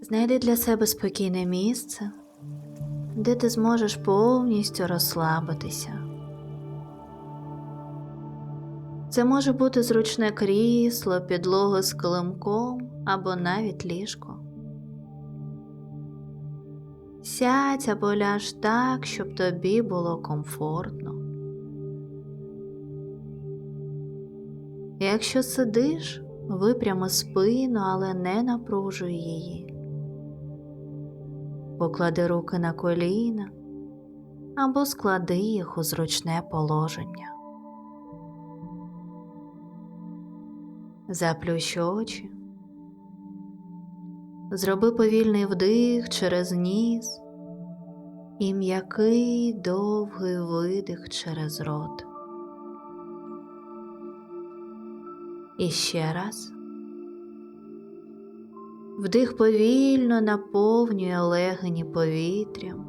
Знайди для себе спокійне місце, де ти зможеш повністю розслабитися. Це може бути зручне крісло, підлога з килимком або навіть ліжко. Сядь або ляж так, щоб тобі було комфортно. Якщо сидиш, випрями спину, але не напружуй її. Поклади руки на коліна або склади їх у зручне положення. Заплющ очі. Зроби повільний вдих через ніс і м'який довгий видих через рот. І ще раз. Вдих повільно наповнює легені повітрям,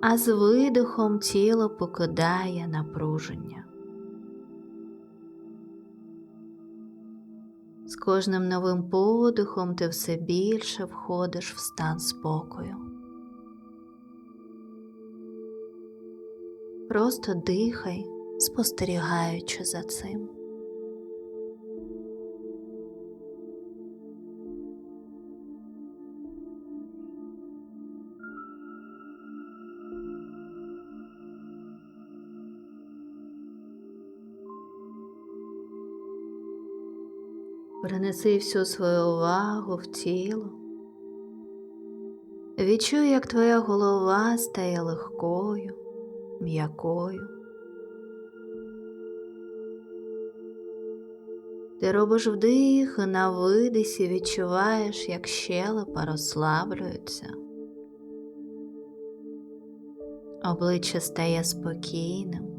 а з видихом тіло покидає напруження. З кожним новим подихом ти все більше входиш в стан спокою. Просто дихай, спостерігаючи за цим. Перенеси всю свою увагу в тіло. Відчуй, як твоя голова стає легкою, м'якою. Ти робиш вдих і на видисі відчуваєш, як щелепа розслаблюється. Обличчя стає спокійним.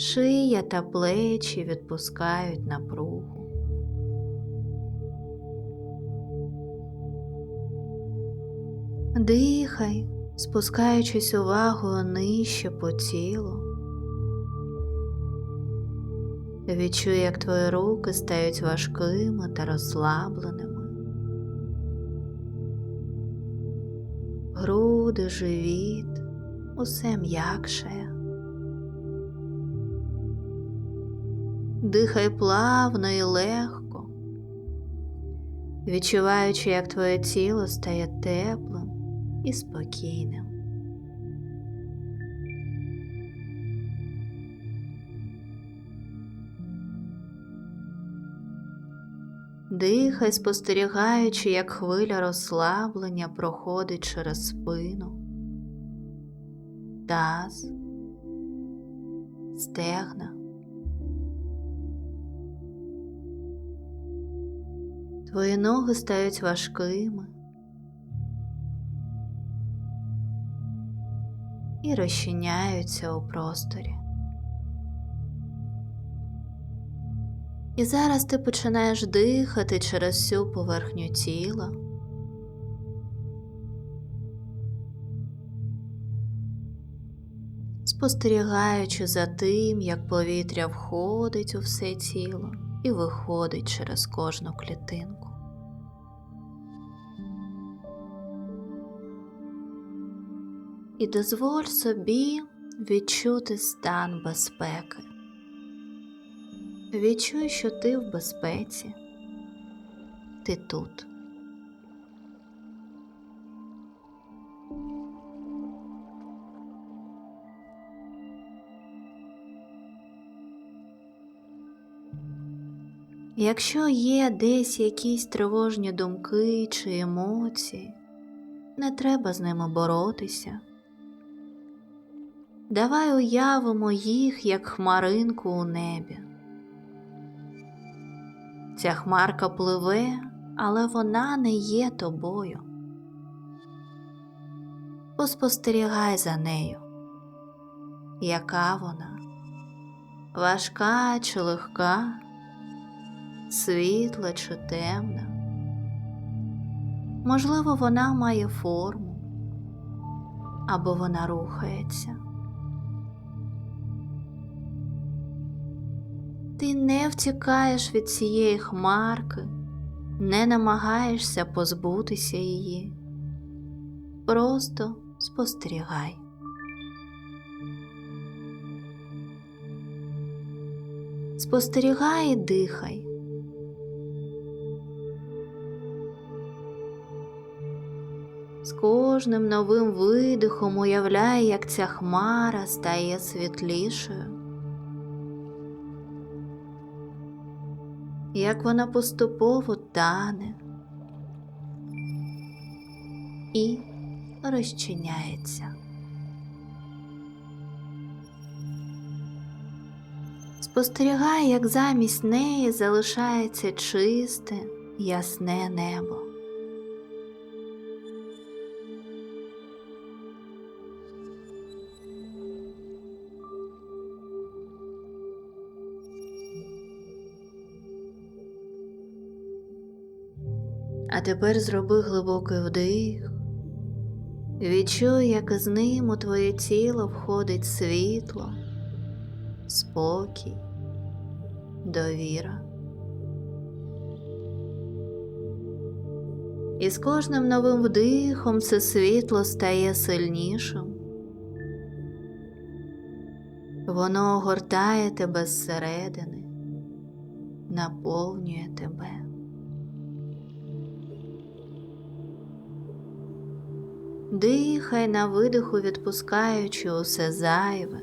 Шия та плечі відпускають напругу. Дихай, спускаючись увагою нижче по тілу. Відчуй, як твої руки стають важкими та розслабленими. Груди, живіт, усе м'якшає. Дихай плавно і легко, відчуваючи, як твоє тіло стає теплим і спокійним. Дихай, спостерігаючи, як хвиля розслаблення проходить через спину, таз, стегна. Твої ноги стають важкими і розчиняються у просторі. І зараз ти починаєш дихати через всю поверхню тіла. Спостерігаючи за тим, як повітря входить у все тіло і виходить через кожну клітинку. І дозволь собі відчути стан безпеки. Відчуй, що ти в безпеці, ти тут. Якщо є десь якісь тривожні думки чи емоції, не треба з ними боротися. Давай уявимо їх як хмаринку у небі. Ця хмарка пливе, але вона не є тобою. Поспостерігай за нею, яка вона, важка чи легка, світла чи темна. Можливо, вона має форму або вона рухається. Ти не втікаєш від цієї хмарки, не намагаєшся позбутися її. Просто спостерігай. Спостерігай і дихай. Кожним новим видихом уявляй, як ця хмара стає світлішою, як вона поступово тане і розчиняється. Спостерігай, як замість неї залишається чисте, ясне небо. А тепер зроби глибокий вдих. Відчуй, як з ним у твоє тіло входить світло, спокій, довіра. І з кожним новим вдихом це світло стає сильнішим. Воно огортає тебе зсередини, наповнює тебе. Дихай на видиху, відпускаючи усе зайве.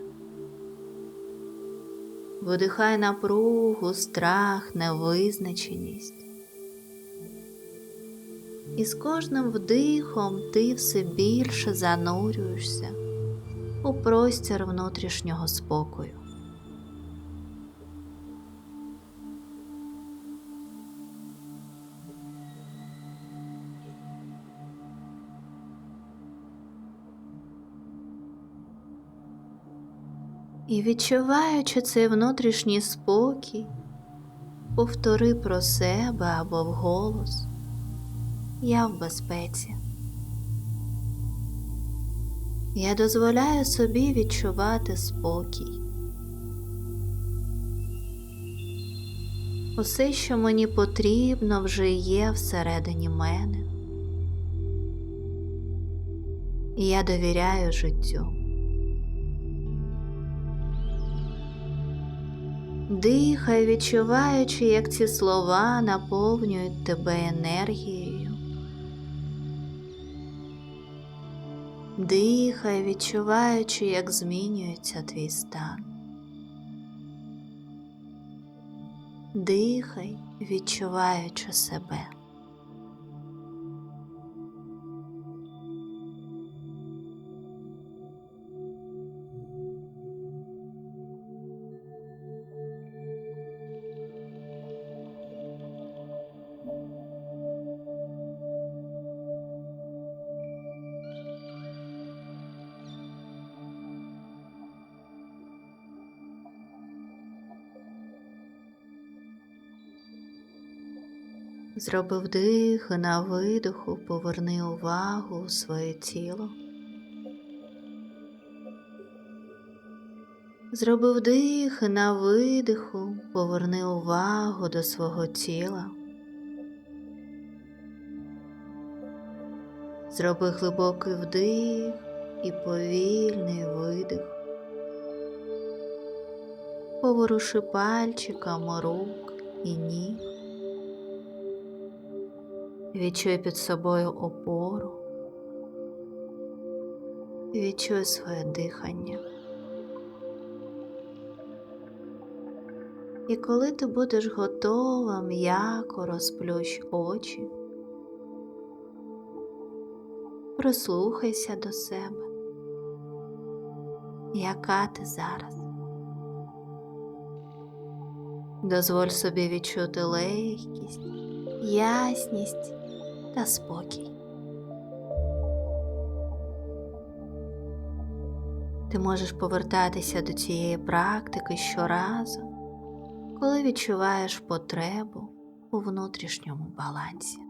Видихай напругу, страх, невизначеність. І з кожним вдихом ти все більше занурюєшся у простір внутрішнього спокою. І відчуваючи цей внутрішній спокій, повтори про себе або вголос Я в безпеці. Я дозволяю собі відчувати спокій. Усе, що мені потрібно, вже є всередині мене. І я довіряю життю. Дихай, відчуваючи, як ці слова наповнюють тебе енергією. Дихай, відчуваючи, як змінюється твій стан. Дихай, відчуваючи себе. Зроби вдих і на видиху, поверни увагу у своє тіло. Зроби вдих і на видиху, поверни увагу до свого тіла. Зроби глибокий вдих і повільний видих. Поворуши пальчиками рук і ніг. Відчуй під собою опору, відчуй своє дихання. І коли ти будеш готова, м'яко розплющ очі, прислухайся до себе, яка ти зараз. Дозволь собі відчути легкість, ясність та спокій. Ти можеш повертатися до цієї практики щоразу, коли відчуваєш потребу у внутрішньому балансі.